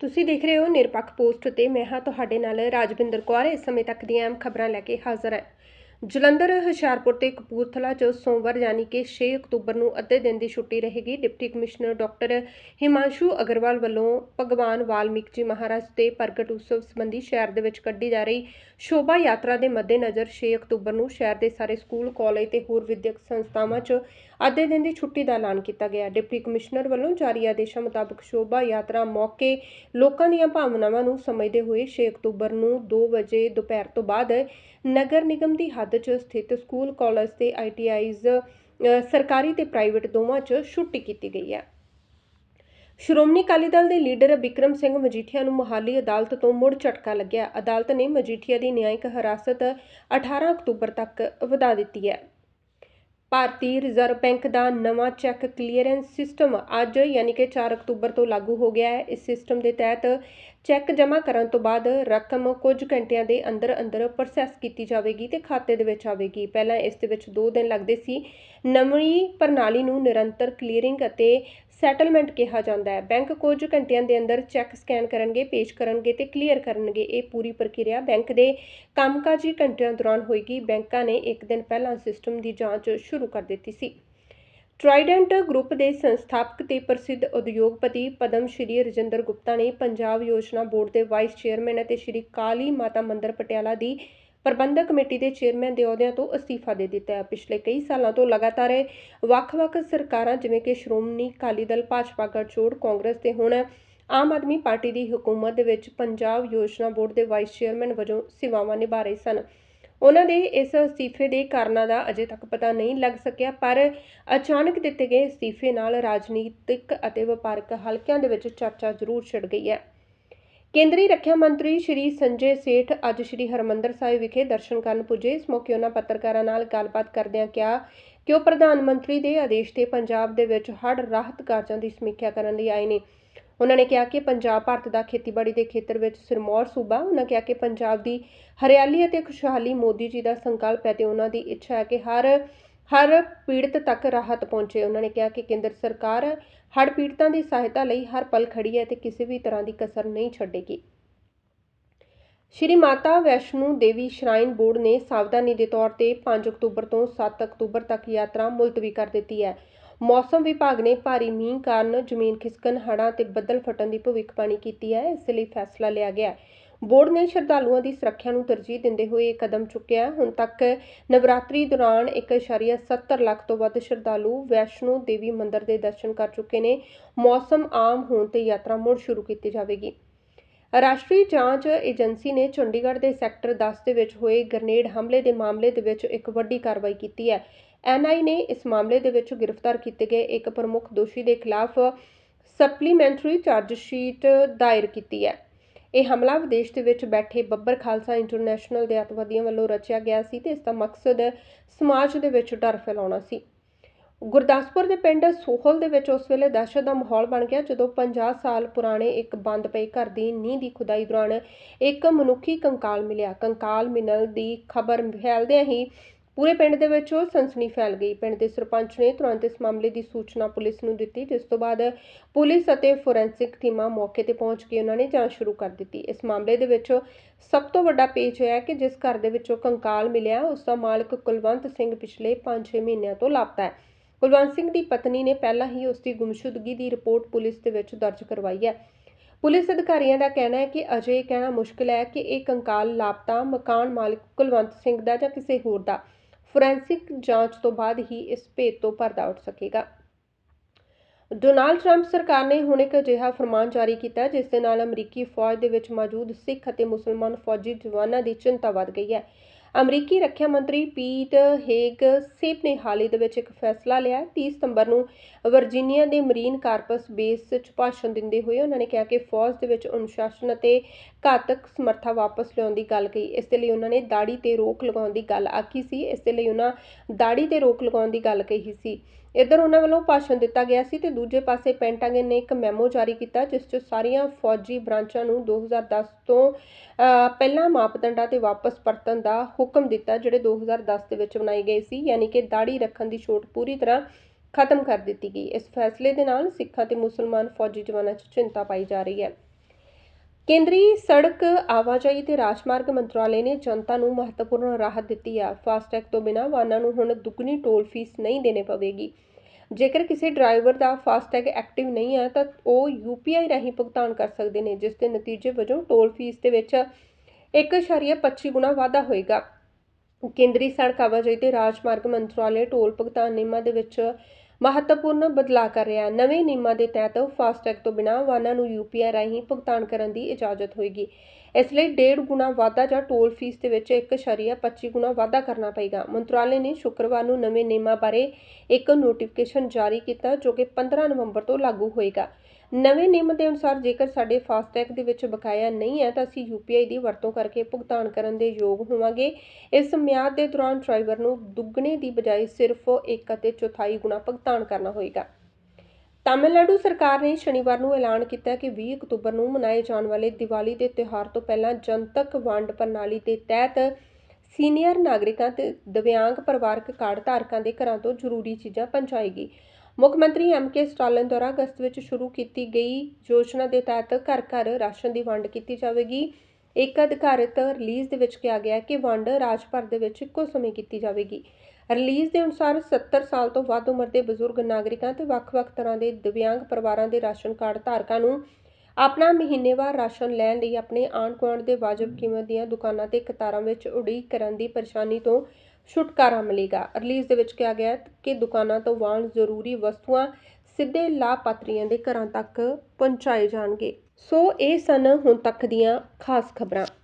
ਤੁਸੀਂ ਦੇਖ ਰਹੇ ਹੋ ਨਿਰਪੱਖ ਪੋਸਟ ਤੇ ਮੈਂ ਹਾਂ ਤੁਹਾਡੇ ਨਾਲ ਰਾਜਵਿੰਦਰ ਕੌਰ। ਇਸ ਸਮੇਂ ਤੱਕ ਦੀਆਂ ਅਹਿਮ ਖਬਰਾਂ ਲੈ ਕੇ ਹਾਜ਼ਰ ਹੈ। ਜਲੰਧਰ, ਹੁਸ਼ਿਆਰਪੁਰ ਤੇ ਕਪੂਰਥਲਾ 'ਚ ਸੋਮਵਾਰ ਯਾਨੀ ਕਿ 6 ਅਕਤੂਬਰ ਨੂੰ ਅੱਧੇ ਦਿਨ ਦੀ ਛੁੱਟੀ ਰਹੇਗੀ deputy commissioner doctor Himanshu Agarwal ਵੱਲੋਂ ਭਗਵਾਨ ਵਾਲਮੀਕ ਜੀ ਮਹਾਰਾਜ ਦੇ ਪ੍ਰਗਟ ਉਤਸਵ ਸੰਬੰਧੀ ਸ਼ਹਿਰ ਦੇ ਵਿੱਚ ਕੱਢੀ ਜਾ ਰਹੀ ਸ਼ੋਭਾ ਯਾਤਰਾ ਦੇ ਮੱਦੇਨਜ਼ਰ 6 ਅਕਤੂਬਰ ਨੂੰ ਸ਼ਹਿਰ ਦੇ ਸਾਰੇ ਸਕੂਲ, ਕਾਲਜ ਤੇ ਹੋਰ ਵਿਦਿਅਕ ਸੰਸਥਾਵਾਂ 'ਚ ਅੱਧੇ ਦਿਨ ਦੀ ਛੁੱਟੀ ਦਾ ਐਲਾਨ ਕੀਤਾ ਗਿਆ। ਡਿਪਟੀ ਕਮਿਸ਼ਨਰ ਵੱਲੋਂ ਜਾਰੀ ਆਦੇਸ਼ਾਂ ਮੁਤਾਬਕ ਸ਼ੋਭਾ ਯਾਤਰਾ ਮੌਕੇ ਲੋਕਾਂ ਦੀਆਂ ਭਾਵਨਾਵਾਂ ਨੂੰ ਸਮਝਦੇ ਹੋਏ 6 ਅਕਤੂਬਰ ਨੂੰ 2 ਵਜੇ ਦੁਪਹਿਰ ਤੋਂ ਬਾਅਦ ਨਗਰ ਨਿਗਮ ਦੀ ਹੱਦ 'ਚ ਸਥਿਤ ਸਕੂਲ, ਕਾਲਜ ਤੇ ਆਈਟੀਆਈਜ਼ ਸਰਕਾਰੀ ਤੇ ਪ੍ਰਾਈਵੇਟ ਦੋਵਾਂ 'ਚ ਛੁੱਟੀ ਕੀਤੀ ਗਈ ਹੈ। ਸ਼੍ਰੋਮਣੀ ਅਕਾਲੀ ਦਲ ਦੇ ਲੀਡਰ ਬਿਕਰਮ ਸਿੰਘ ਮਜੀਠੀਆ ਨੂੰ ਮੁਹਾਲੀ ਅਦਾਲਤ ਤੋਂ ਮੁੜ ਝਟਕਾ ਲੱਗਿਆ। ਅਦਾਲਤ ਨੇ ਮਜੀਠੀਆ ਦੀ ਨਿਆਂਇਕ ਹਿਰਾਸਤ 18 ਅਕਤੂਬਰ ਤੱਕ ਵਧਾ ਦਿੱਤੀ ਹੈ। ਭਾਰਤੀ ਰਿਜ਼ਰਵ ਬੈਂਕ ਦਾ ਨਵਾਂ ਚੈੱਕ ਕਲੀਅਰੈਂਸ ਸਿਸਟਮ ਅੱਜ ਯਾਨੀ ਕਿ 4 ਅਕਤੂਬਰ ਤੋਂ ਲਾਗੂ ਹੋ ਗਿਆ ਹੈ। ਇਸ ਸਿਸਟਮ ਦੇ ਤਹਿਤ ਚੈੱਕ ਜਮ੍ਹਾਂ ਕਰਨ ਤੋਂ ਬਾਅਦ ਰਕਮ ਕੁਝ ਘੰਟਿਆਂ ਦੇ ਅੰਦਰ ਅੰਦਰ ਪ੍ਰੋਸੈਸ ਕੀਤੀ ਜਾਵੇਗੀ ਤੇ ਖਾਤੇ ਦੇ ਵਿੱਚ ਆਵੇਗੀ। ਪਹਿਲਾਂ ਇਸ ਦੇ ਵਿੱਚ 2 ਦਿਨ ਲੱਗਦੇ ਸੀ। ਨਵੀਂ ਪ੍ਰਣਾਲੀ ਨੂੰ ਨਿਰੰਤਰ ਕਲੀਅਰਿੰਗ ਅਤੇ ਸੈਟਲਮੈਂਟ ਕਿਹਾ ਜਾਂਦਾ ਹੈ। ਬੈਂਕ ਕੁਝ ਘੰਟਿਆਂ ਦੇ ਅੰਦਰ ਚੈੱਕ ਸਕੈਨ ਕਰਨਗੇ, ਪੇਸ਼ ਕਰਨਗੇ ਤੇ ਕਲੀਅਰ ਕਰਨਗੇ। ਇਹ ਪੂਰੀ ਪ੍ਰਕਿਰਿਆ ਬੈਂਕ ਦੇ ਕੰਮਕਾਜੀ ਘੰਟਿਆਂ ਦੌਰਾਨ ਹੋਏਗੀ। ਬੈਂਕਾਂ ਨੇ ਇੱਕ ਦਿਨ ਪਹਿਲਾਂ ਸਿਸਟਮ ਦੀ ਜਾਂਚ ਸ਼ੁਰੂ ਕਰ ਦਿੱਤੀ ਸੀ। ਟਰਾਈਡੈਂਟ ਗਰੁੱਪ ਦੇ ਸੰਸਥਾਪਕ ਤੇ ਪ੍ਰਸਿੱਧ ਉਦਯੋਗਪਤੀ ਪਦਮ ਸ਼੍ਰੀ ਰਜਿੰਦਰ ਗੁਪਤਾ ਨੇ ਪੰਜਾਬ ਯੋਜਨਾ ਬੋਰਡ ਦੇ ਵਾਈਸ ਚੇਅਰਮੈਨ ਅਤੇ ਸ਼੍ਰੀ ਕਾਲੀ ਮਾਤਾ ਮੰਦਰ ਪਟਿਆਲਾ ਦੀ ਪ੍ਰਬੰਧਕ ਕਮੇਟੀ ਦੇ ਚੇਅਰਮੈਨ ਦੇ ਅਹੁਦਿਆਂ ਤੋਂ ਅਸਤੀਫਾ ਦੇ ਦਿੱਤਾ ਹੈ। ਪਿਛਲੇ ਕਈ ਸਾਲਾਂ ਤੋਂ ਲਗਾਤਾਰ ਵੱਖ-ਵੱਖ ਸਰਕਾਰਾਂ, ਜਿਵੇਂ ਕਿ ਸ਼੍ਰੋਮਣੀ ਅਕਾਲੀ ਦਲ, ਭਾਜਪਾ, ਗਠਜੋੜ, ਕਾਂਗਰਸ ਤੇ ਹੁਣ ਆਮ ਆਦਮੀ ਪਾਰਟੀ ਦੀ ਹਕੂਮਤ ਦੇ ਵਿੱਚ ਪੰਜਾਬ ਯੋਜਨਾ ਬੋਰਡ ਦੇ ਵਾਈਸ ਚੇਅਰਮੈਨ ਵਜੋਂ ਸੇਵਾਵਾਂ ਨਿਭਾ ਰਹੇ ਸਨ। ਉਹਨਾਂ ਦੇ ਇਸ ਅਸਤੀਫੇ ਦੇ ਕਾਰਨਾਂ ਦਾ ਅਜੇ ਤੱਕ ਪਤਾ ਨਹੀਂ ਲੱਗ ਸਕਿਆ, ਪਰ ਅਚਾਨਕ ਦਿੱਤੇ ਗਏ ਅਸਤੀਫੇ ਨਾਲ ਰਾਜਨੀਤਿਕ ਅਤੇ ਵਪਾਰਕ ਹਲਕਿਆਂ ਦੇ ਵਿੱਚ ਚਰਚਾ ਜ਼ਰੂਰ ਛਿੜ ਗਈ ਹੈ। ਕੇਂਦਰੀ ਰੱਖਿਆ ਮੰਤਰੀ ਸ਼੍ਰੀ ਸੰਜੇ ਸੇਠ ਅੱਜ ਸ਼੍ਰੀ ਹਰਮੰਦਰ ਸਾਹਿਬ ਵਿਖੇ ਦਰਸ਼ਨ ਕਰਨ ਪੁੱਜੇ। ਇਸ ਮੌਕੇ ਉਹਨਾਂ ਪੱਤਰਕਾਰਾਂ ਨਾਲ ਗੱਲਬਾਤ ਕਰਦਿਆਂ ਕਿਹਾ ਕਿ ਉਹ ਪ੍ਰਧਾਨ ਮੰਤਰੀ ਦੇ ਆਦੇਸ਼ ਤੇ ਪੰਜਾਬ ਦੇ ਵਿੱਚ ਹੜ੍ਹ ਰਾਹਤ ਕਾਰਜਾਂ ਦੀ ਸਮੀਖਿਆ ਕਰਨ ਲਈ ਆਏ ਨੇ। ਉਹਨਾਂ ਨੇ ਕਿਹਾ ਕਿ ਪੰਜਾਬ, ਭਾਰਤ ਦਾ ਖੇਤੀਬਾੜੀ ਦੇ ਖੇਤਰ ਵਿੱਚ ਸਿਰਮੌਰ ਸੂਬਾ। ਉਹਨਾਂ ਕਿਹਾ ਕਿ ਪੰਜਾਬ ਦੀ ਹਰਿਆਲੀ ਅਤੇ ਖੁਸ਼ਹਾਲੀ ਮੋਦੀ ਜੀ ਦਾ ਸੰਕਲਪ ਹੈ ਤੇ ਉਹਨਾਂ ਦੀ ਇੱਛਾ ਹੈ ਕਿ ਹਰ ਹਰ ਪੀੜਤ ਤੱਕ ਰਾਹਤ ਪਹੁੰਚੇ। ਉਹਨਾਂ ਨੇ ਕਿਹਾ ਕਿ ਕੇਂਦਰ ਸਰਕਾਰ ਹੜ੍ਹ ਪੀੜਤਾਂ ਦੀ ਸਹਾਇਤਾ ਲਈ ਹਰ ਪਲ ਖੜੀ ਹੈ ਤੇ ਕਿਸੇ ਵੀ ਤਰ੍ਹਾਂ ਦੀ ਕਸਰ ਨਹੀਂ ਛੱਡੇਗੀ। ਸ਼੍ਰੀ ਮਾਤਾ ਵੈਸ਼ਨੂ ਦੇਵੀ ਸ਼ਰਾਈਨ ਬੋਰਡ ਨੇ ਸਾਵਧਾਨੀ ਦੇ ਤੌਰ ਤੇ 5 ਅਕਤੂਬਰ ਤੋਂ 7 ਅਕਤੂਬਰ ਤੱਕ ਯਾਤਰਾ ਮੁਲਤਵੀ ਕਰ ਦਿੱਤੀ ਹੈ। ਮੌਸਮ ਵਿਭਾਗ ਨੇ ਭਾਰੀ ਮੀਂਹ ਕਾਰਨ ਜ਼ਮੀਨ ਖਿਸਕਣ, ਹੜ੍ਹਾਂ ਤੇ ਬੱਦਲ ਫਟਣ ਦੀ ਭਵਿੱਖਬਾਣੀ ਕੀਤੀ ਹੈ। ਇਸ ਲਈ ਫੈਸਲਾ ਲਿਆ ਗਿਆ ਬੋਰਡ ਨੇ ਸ਼ਰਧਾਲੂਆਂ ਦੀ ਸੁਰੱਖਿਆ ਨੂੰ ਤਰਜੀਹ ਦਿੰਦੇ ਹੋਏ ਇਹ ਕਦਮ ਚੁੱਕਿਆ। ਹੁਣ ਤੱਕ ਨਵਰਾਤਰੀ ਦੌਰਾਨ 1.70 ਲੱਖ ਤੋਂ ਵੱਧ ਸ਼ਰਧਾਲੂ ਵੈਸ਼ਨੋ ਦੇਵੀ ਮੰਦਿਰ ਦੇ ਦਰਸ਼ਨ ਕਰ ਚੁੱਕੇ ਨੇ। ਮੌਸਮ ਆਮ ਹੋਣ ਤੇ ਯਾਤਰਾ ਮੁੜ ਸ਼ੁਰੂ ਕੀਤੀ ਜਾਵੇਗੀ। ਰਾਸ਼ਟਰੀ ਜਾਂਚ ਏਜੰਸੀ ਨੇ ਚੰਡੀਗੜ੍ਹ ਦੇ ਸੈਕਟਰ 10 ਦੇ ਵਿੱਚ ਹੋਏ ਗ੍ਰਨੇਡ ਹਮਲੇ ਦੇ ਮਾਮਲੇ ਦੇ ਵਿੱਚ ਇੱਕ ਵੱਡੀ ਕਾਰਵਾਈ ਕੀਤੀ ਹੈ। ਐਨਆਈ ਨੇ ਇਸ ਮਾਮਲੇ ਦੇ ਵਿੱਚ ਗ੍ਰਿਫਤਾਰ ਕੀਤੇ ਗਏ ਇੱਕ ਪ੍ਰਮੁੱਖ ਦੋਸ਼ੀ ਦੇ ਖਿਲਾਫ ਸਪਲੀਮੈਂਟਰੀ ਚਾਰਜ ਸ਼ੀਟ ਦਾਇਰ ਕੀਤੀ ਹੈ। ਇਹ ਹਮਲਾ ਵਿਦੇਸ਼ ਦੇ ਵਿੱਚ ਬੈਠੇ ਬੱਬਰ ਖਾਲਸਾ ਇੰਟਰਨੈਸ਼ਨਲ ਦੇ ਅੱਤਵਾਦੀਆਂ ਵੱਲੋਂ ਰਚਿਆ ਗਿਆ ਸੀ ਤੇ ਇਸ ਦਾ ਮਕਸਦ ਸਮਾਜ ਦੇ ਵਿੱਚ ਡਰ ਫੈਲਾਉਣਾ ਸੀ। ਗੁਰਦਾਸਪੁਰ ਦੇ ਪਿੰਡ ਸੋਹਲ ਦੇ ਵਿੱਚ ਉਸ ਵੇਲੇ ਦਹਿਸ਼ਤ ਦਾ ਮਾਹੌਲ ਬਣ ਗਿਆ ਜਦੋਂ 50 ਸਾਲ ਪੁਰਾਣੇ ਇੱਕ ਬੰਦ ਪਏ ਘਰ ਦੀ ਨੀਂਹ ਦੀ ਖੁਦਾਈ ਦੌਰਾਨ ਇੱਕ ਮਨੁੱਖੀ ਕੰਕਾਲ ਮਿਲਿਆ। ਕੰਕਾਲ ਮਿਲਣ ਦੀ ਖਬਰ ਫੈਲਦਿਆਂ ਹੀ ਪੂਰੇ ਪਿੰਡ ਦੇ ਵਿੱਚ ਉਹ ਸਨਸਨੀ ਫੈਲ ਗਈ। ਪਿੰਡ ਦੇ ਸਰਪੰਚ ਨੇ ਤੁਰੰਤ ਇਸ ਮਾਮਲੇ ਦੀ ਸੂਚਨਾ ਪੁਲਿਸ ਨੂੰ ਦਿੱਤੀ, ਜਿਸ ਤੋਂ ਬਾਅਦ ਪੁਲਿਸ ਅਤੇ ਫੋਰੈਂਸਿਕ ਟੀਮਾਂ ਮੌਕੇ ਤੇ ਪਹੁੰਚ ਕੇ ਉਹਨਾਂ ਨੇ ਜਾਂਚ ਸ਼ੁਰੂ ਕਰ ਦਿੱਤੀ। ਇਸ ਮਾਮਲੇ ਦੇ ਵਿੱਚ ਸਭ ਤੋਂ ਵੱਡਾ ਪੇਚ ਹੈ ਕਿ ਜਿਸ ਘਰ ਦੇ ਵਿੱਚੋਂ ਕੰਕਾਲ ਮਿਲਿਆ, ਉਸ ਦਾ ਮਾਲਕ ਕੁਲਵੰਤ ਸਿੰਘ ਪਿਛਲੇ 5-6 ਮਹੀਨਿਆਂ ਤੋਂ ਲਾਪਤਾ ਹੈ। ਕੁਲਵੰਤ ਸਿੰਘ ਦੀ ਪਤਨੀ ਨੇ ਪਹਿਲਾਂ ਹੀ ਉਸ ਦੀ ਗੁੰਮਸ਼ੁਦਗੀ ਦੀ ਰਿਪੋਰਟ ਪੁਲਿਸ ਦੇ ਵਿੱਚ ਦਰਜ ਕਰਵਾਈ ਹੈ। ਪੁਲਿਸ ਅਧਿਕਾਰੀਆਂ ਦਾ ਕਹਿਣਾ ਹੈ ਕਿ ਅਜੇ ਇਹ ਕਹਿਣਾ ਮੁਸ਼ਕਲ ਹੈ ਕਿ ਇਹ ਕੰਕਾਲ ਲਾਪਤਾ ਮਕਾਨ ਮਾਲਕ ਕੁਲਵੰਤ ਸਿੰਘ ਦਾ ਜਾਂ ਕਿਸੇ ਹੋਰ ਦਾ। ਫੋਰੈਂਸਿਕ ਜਾਂਚ ਤੋਂ ਬਾਅਦ ਹੀ ਇਸ ਭੇਦ ਤੋਂ ਪਰਦਾ ਉੱਠ ਸਕੇਗਾ। ਡੋਨਾਲਡ ਟਰੰਪ ਸਰਕਾਰ ਨੇ ਹੁਣ ਇੱਕ ਅਜਿਹਾ ਫਰਮਾਨ ਜਾਰੀ ਕੀਤਾ, ਜਿਸ ਦੇ ਨਾਲ ਅਮਰੀਕੀ ਫੌਜ ਦੇ ਵਿੱਚ ਮੌਜੂਦ ਸਿੱਖ ਅਤੇ ਮੁਸਲਮਾਨ ਫੌਜੀ ਜਵਾਨਾਂ ਦੀ ਚਿੰਤਾ ਵੱਧ ਗਈ ਹੈ। ਅਮਰੀਕੀ ਰੱਖਿਆ ਮੰਤਰੀ ਪੀਟ ਹੇਗ ਸਿਪ ਨੇ ਹਾਲ ਹੀ ਦੇ ਵਿੱਚ ਇੱਕ ਫੈਸਲਾ ਲਿਆ 30 ਸਤੰਬਰ ਨੂੰ ਵਰਜੀਨੀਆ ਦੇ ਮਰੀਨ ਕਾਰਪਸ ਬੇਸ 'ਚ ਭਾਸ਼ਣ ਦਿੰਦੇ ਹੋਏ ਉਹਨਾਂ ਨੇ ਕਿਹਾ ਕਿ ਫੌਜ ਦੇ ਵਿੱਚ ਅਨੁਸ਼ਾਸਨ ਅਤੇ ਘਾਤਕ ਸਮਰੱਥਾ ਵਾਪਸ ਲਿਆਉਣ ਦੀ ਗੱਲ ਕਹੀ। ਇਸ ਦੇ ਲਈ ਉਹਨਾਂ ਨੇ ਦਾੜੀ ਤੇ ਰੋਕ ਲਗਾਉਣ ਦੀ ਗੱਲ ਆਖੀ ਸੀ। ਇਸ ਦੇ ਲਈ ਉਹਨਾਂ ਦਾੜੀ ਤੇ ਰੋਕ ਲਗਾਉਣ ਦੀ ਗੱਲ ਕਹੀ ਸੀ। ਇੱਧਰ ਉਹਨਾਂ ਵੱਲੋਂ ਭਾਸ਼ਣ ਦਿੱਤਾ ਗਿਆ ਸੀ ਤੇ ਦੂਜੇ ਪਾਸੇ ਪੈਂਟਾਗਨ ਨੇ ਇੱਕ ਮੈਮੋ ਜਾਰੀ ਕੀਤਾ, ਜਿਸ 'ਚ ਸਾਰੀਆਂ ਫੌਜੀ ਬ੍ਰਾਂਚਾਂ ਨੂੰ 2010 ਤੋਂ ਪਹਿਲਾਂ ਮਾਪਦੰਡਾਂ ਤੇ ਵਾਪਸ ਪਰਤਣ ਦਾ ਹੁਕਮ ਦਿੱਤਾ, ਜਿਹੜੇ 2010 ਦੇ ਵਿੱਚ ਬਣਾਏ ਗਏ ਸੀ। ਯਾਨੀ ਕਿ ਦਾੜੀ ਰੱਖਣ ਦੀ ਛੋਟ ਪੂਰੀ ਤਰ੍ਹਾਂ ਖਤਮ ਕਰ ਦਿੱਤੀ ਗਈ। ਇਸ ਫੈਸਲੇ ਦੇ ਨਾਲ ਸਿੱਖਾਂ ਤੇ ਮੁਸਲਮਾਨ ਫੌਜੀ ਜਵਾਨਾਂ 'ਚ ਚਿੰਤਾ ਪਾਈ ਜਾ ਰਹੀ ਹੈ। ਕੇਂਦਰੀ ਸੜਕ ਆਵਾਜਾਈ ਤੇ ਰਾਜਮਾਰਗ ਮੰਤਰਾਲੇ ਨੇ ਜਨਤਾ ਨੂੰ ਮਹੱਤਵਪੂਰਨ ਰਾਹਤ ਦਿੱਤੀ ਆ। ਫਾਸਟੈਗ ਤੋਂ ਬਿਨਾਂ ਵਾਹਨਾਂ ਨੂੰ ਹੁਣ ਦੁੱਗਣੀ ਟੋਲ ਫੀਸ ਨਹੀਂ ਦੇਣੀ ਪਵੇਗੀ। ਜੇਕਰ ਕਿਸੇ ਡਰਾਈਵਰ ਦਾ ਫਾਸਟੈਗ ਐਕਟਿਵ ਨਹੀਂ ਹੈ ਤਾਂ ਉਹ ਯੂਪੀਆਈ ਰਾਹੀਂ ਭੁਗਤਾਨ ਕਰ ਸਕਦੇ ਨੇ, ਜਿਸ ਦੇ ਨਤੀਜੇ ਵਜੋਂ ਟੋਲ ਫੀਸ ਦੇ ਵਿੱਚ 1.25 ਗੁਣਾ ਵਾਧਾ ਹੋਏਗਾ। ਕੇਂਦਰੀ ਸੜਕ ਆਵਾਜਾਈ ਤੇ ਰਾਜਮਾਰਗ ਮੰਤਰਾਲੇ ਟੋਲ ਭੁਗਤਾਨ ਨਿਯਮਾਂ ਦੇ ਵਿੱਚ ਮਹੱਤਵਪੂਰਨ ਬਦਲਾਅ ਕਰ ਰਿਹਾ ਹੈ। ਨਵੇਂ ਨਿਯਮਾਂ ਦੇ ਤਹਿਤ ਫਾਸਟੈਗ ਤੋਂ ਬਿਨਾਂ ਵਾਹਨਾਂ ਨੂੰ ਯੂਪੀਆਈ ਰਾਹੀਂ ਭੁਗਤਾਨ ਕਰਨ ਦੀ ਇਜਾਜ਼ਤ ਹੋਏਗੀ। ਇਸ ਲਈ ਡੇਢ ਗੁਣਾ ਵਾਧਾ ਜਾਂ ਟੋਲ ਫੀਸ ਦੇ ਵਿੱਚ 1.25 ਗੁਣਾ ਵਾਧਾ ਕਰਨਾ ਪਏਗਾ। ਮੰਤਰਾਲੇ ਨੇ ਸ਼ੁੱਕਰਵਾਰ ਨੂੰ ਨਵੇਂ ਨਿਯਮਾਂ ਬਾਰੇ ਇੱਕ ਨੋਟੀਫਿਕੇਸ਼ਨ ਜਾਰੀ ਕੀਤਾ ਜੋ ਕਿ 15 ਨਵੰਬਰ ਤੋਂ ਲਾਗੂ ਹੋਏਗਾ। ਨਵੇਂ ਨਿਯਮ ਦੇ ਅਨੁਸਾਰ ਜੇਕਰ ਸਾਡੇ ਫਾਸਟੈਗ ਦੇ ਵਿੱਚ ਬਕਾਇਆ ਨਹੀਂ ਹੈ ਤਾਂ ਅਸੀਂ ਯੂਪੀਆਈ ਦੀ ਵਰਤੋਂ ਕਰਕੇ ਭੁਗਤਾਨ ਕਰਨ ਦੇ ਯੋਗ ਹੋਵਾਂਗੇ। ਇਸ ਮਿਆਦ ਦੇ ਦੌਰਾਨ ਡਰਾਈਵਰ ਨੂੰ ਦੁੱਗਣੇ ਦੀ ਬਜਾਏ ਸਿਰਫ ਇੱਕ ਅਤੇ ਚੌਥਾਈ ਗੁਣਾ ਭੁਗਤਾਨ ਕਰਨਾ ਹੋਏਗਾ। ਤਾਮਿਲਨਾਡੂ ਸਰਕਾਰ ਨੇ ਸ਼ਨੀਵਾਰ ਨੂੰ ਐਲਾਨ ਕੀਤਾ ਕਿ 20 ਅਕਤੂਬਰ ਨੂੰ ਮਨਾਏ ਜਾਣ ਵਾਲੇ ਦੀਵਾਲੀ ਦੇ ਤਿਉਹਾਰ ਤੋਂ ਪਹਿਲਾਂ ਜਨਤਕ ਵੰਡ ਪ੍ਰਣਾਲੀ ਦੇ ਤਹਿਤ ਸੀਨੀਅਰ ਨਾਗਰਿਕਾਂ ਤੇ ਦਿਵਿਆਂਗ ਪਰਿਵਾਰਕ ਕਾਰਡ ਧਾਰਕਾਂ ਦੇ ਘਰਾਂ ਤੋਂ ਜ਼ਰੂਰੀ ਚੀਜ਼ਾਂ ਪਹੁੰਚਾਏਗੀ। ਮੁੱਖ ਮੰਤਰੀ ਐਮ ਕੇ ਸਟਾਲਿਨ ਦੁਆਰਾ ਅਗਸਤ ਵਿੱਚ ਸ਼ੁਰੂ ਕੀਤੀ ਗਈ ਯੋਜਨਾ ਦੇ ਤਹਿਤ ਘਰ ਘਰ ਰਾਸ਼ਨ ਦੀ ਵੰਡ ਕੀਤੀ ਜਾਵੇਗੀ। ਇੱਕ ਅਧਿਕਾਰਿਤ ਰਿਲੀਜ਼ ਦੇ ਵਿੱਚ ਕਿਹਾ ਗਿਆ ਕਿ ਵੰਡ ਰਾਜ ਭਰ ਦੇ ਵਿੱਚ ਇੱਕੋ ਸਮੇਂ ਕੀਤੀ ਜਾਵੇਗੀ। ਰਿਲੀਜ਼ ਦੇ ਅਨੁਸਾਰ 70 ਸਾਲ ਤੋਂ ਵੱਧ ਉਮਰ ਦੇ ਬਜ਼ੁਰਗ ਨਾਗਰਿਕਾਂ ਤੇ ਵੱਖ-ਵੱਖ ਤਰ੍ਹਾਂ ਦੇ ਦਿਵਿਆਂਗ ਪਰਿਵਾਰਾਂ ਦੇ ਰਾਸ਼ਨ ਕਾਰਡ ਧਾਰਕਾਂ ਨੂੰ ਆਪਣਾ ਮਹੀਨੇਵਾਰ ਰਾਸ਼ਨ ਲੈਣ ਲਈ ਆਪਣੇ ਆਂਢ ਗੁਆਂਢ ਦੇ ਵਾਜਬ ਕੀਮਤ ਦੀਆਂ ਦੁਕਾਨਾਂ ਤੇ ਕਤਾਰਾਂ ਵਿੱਚ ਉਡੀਕ ਕਰਨ ਦੀ ਪਰੇਸ਼ਾਨੀ ਤੋਂ ਛੁਟਕਾਰਾ ਮਿਲੇਗਾ। ਰਿਲੀਜ਼ ਦੇ ਵਿੱਚ ਕਿਹਾ ਗਿਆ ਕਿ ਦੁਕਾਨਾਂ ਤੋਂ ਵਾਹਨ ਜ਼ਰੂਰੀ ਵਸਤੂਆਂ ਸਿੱਧੇ ਲਾਭਪਾਤਰੀਆਂ ਦੇ ਘਰਾਂ ਤੱਕ ਪਹੁੰਚਾਏ ਜਾਣਗੇ। ਸੋ ਇਹ ਸਨ ਹੁਣ ਤੱਕ ਦੀਆਂ ਖਾਸ ਖਬਰਾਂ।